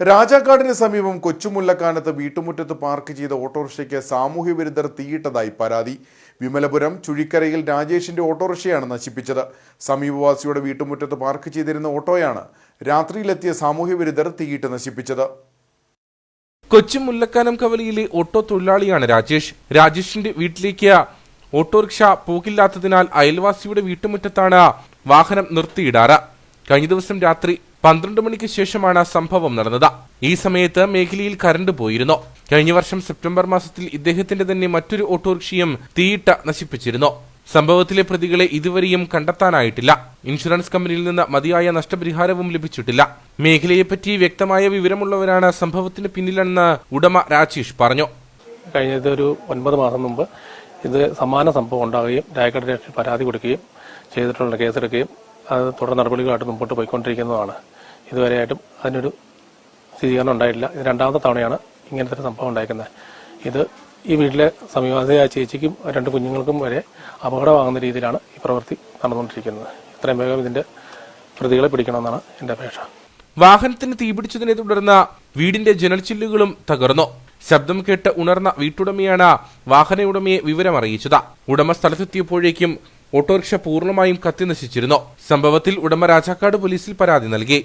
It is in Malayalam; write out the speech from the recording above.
രാജാക്കാടിന് സമീപം കൊച്ചുമുല്ലക്കാനത്ത് വീട്ടുമുറ്റത്ത് പാർക്ക് ചെയ്ത ഓട്ടോറിക്ഷയ്ക്ക് സാമൂഹ്യ വിരുദ്ധർ തീയിട്ടതായി പരാതി. വിമലപുരം ചുഴിക്കരയിൽ രാജേഷിന്റെ ഓട്ടോറിക്ഷയാണ് നശിപ്പിച്ചത്. സമീപവാസിയുടെ വീട്ടുമുറ്റത്ത് പാർക്ക് ചെയ്തിരുന്ന ഓട്ടോയാണ് രാത്രിയിലെത്തിയ സാമൂഹ്യ വിരുദ്ധർ തീയിട്ട് നശിപ്പിച്ചത്. കൊച്ചി മുല്ലക്കാനം കവലയിലെ ഓട്ടോ തൊഴിലാളിയാണ് രാജേഷ്. രാജേഷിന്റെ വീട്ടിലേക്ക് ഓട്ടോറിക്ഷ പോകില്ലാത്തതിനാൽ അയൽവാസിയുടെ വീട്ടുമുറ്റത്താണ് വാഹനം നിർത്തിയിടാറ്. കഴിഞ്ഞ ദിവസം രാത്രി പന്ത്രണ്ട് മണിക്ക് ശേഷമാണ് സംഭവം നടന്നത്. ഈ സമയത്ത് മേഖലയിൽ കരണ്ട് പോയിരുന്നു. കഴിഞ്ഞ വർഷം സെപ്റ്റംബർ മാസത്തിൽ ഇദ്ദേഹത്തിന്റെ തന്നെ മറ്റൊരു ഓട്ടോറിക്ഷയും തീയിട്ട നശിപ്പിച്ചിരുന്നു. സംഭവത്തിലെ പ്രതികളെ ഇതുവരെയും കണ്ടെത്താനായിട്ടില്ല. ഇൻഷുറൻസ് കമ്പനിയിൽ നിന്ന് മതിയായ നഷ്ടപരിഹാരവും ലഭിച്ചിട്ടില്ല. മേഖലയെപ്പറ്റി വ്യക്തമായ വിവരമുള്ളവരാണ് സംഭവത്തിന് പിന്നിലെന്ന് ഉടമ രാജേഷ് പറഞ്ഞു. കഴിഞ്ഞത് ഒരു ഒൻപത് മാസം മുമ്പ് ഇത് സമാന സംഭവം ഉണ്ടാവുകയും രായക്കട പരാതി കൊടുക്കുകയും ചെയ്തിട്ടുള്ള കേസെടുക്കുകയും അത് തുടർ നടപടികളായിട്ട് മുമ്പോട്ട് പോയിക്കൊണ്ടിരിക്കുന്നതാണ്. ഇതുവരെയായിട്ടും അതിനൊരു സ്ഥിരീകരണം ഉണ്ടായിട്ടില്ല. ഇത് രണ്ടാമത്തെ തവണയാണ് ഇങ്ങനത്തെ ഒരു സംഭവം ഉണ്ടായിരിക്കുന്നത് ഇത് ഈ വീട്ടിലെ സമീപവാസിയായ ചേച്ചിക്കും രണ്ട് കുഞ്ഞുങ്ങൾക്കും വരെ അപകടമാകുന്ന രീതിയിലാണ് ഈ പ്രവൃത്തി നടന്നുകൊണ്ടിരിക്കുന്നത്. ഇത്രയും വേഗം ഇതിന്റെ പ്രതികളെ പിടിക്കണമെന്നാണ് എന്റെ അപേക്ഷ. വാഹനത്തിന് തീപിടിച്ചതിനെ തുടർന്ന് വീടിന്റെ ജനൽച്ചില്ലുകളും തകർന്നു. ശബ്ദം കേട്ട് ഉണർന്ന വീട്ടുടമയാണ് വാഹന ഉടമയെ വിവരമറിയിച്ചത്. ഉടമ സ്ഥലത്തെത്തിയപ്പോഴേക്കും ഓട്ടോറിക്ഷ പൂർണമായും കത്തിനശിച്ചിരുന്നു. സംഭവത്തിൽ ഉടമ രാജാക്കാട് പോലീസിൽ പരാതി നൽകി.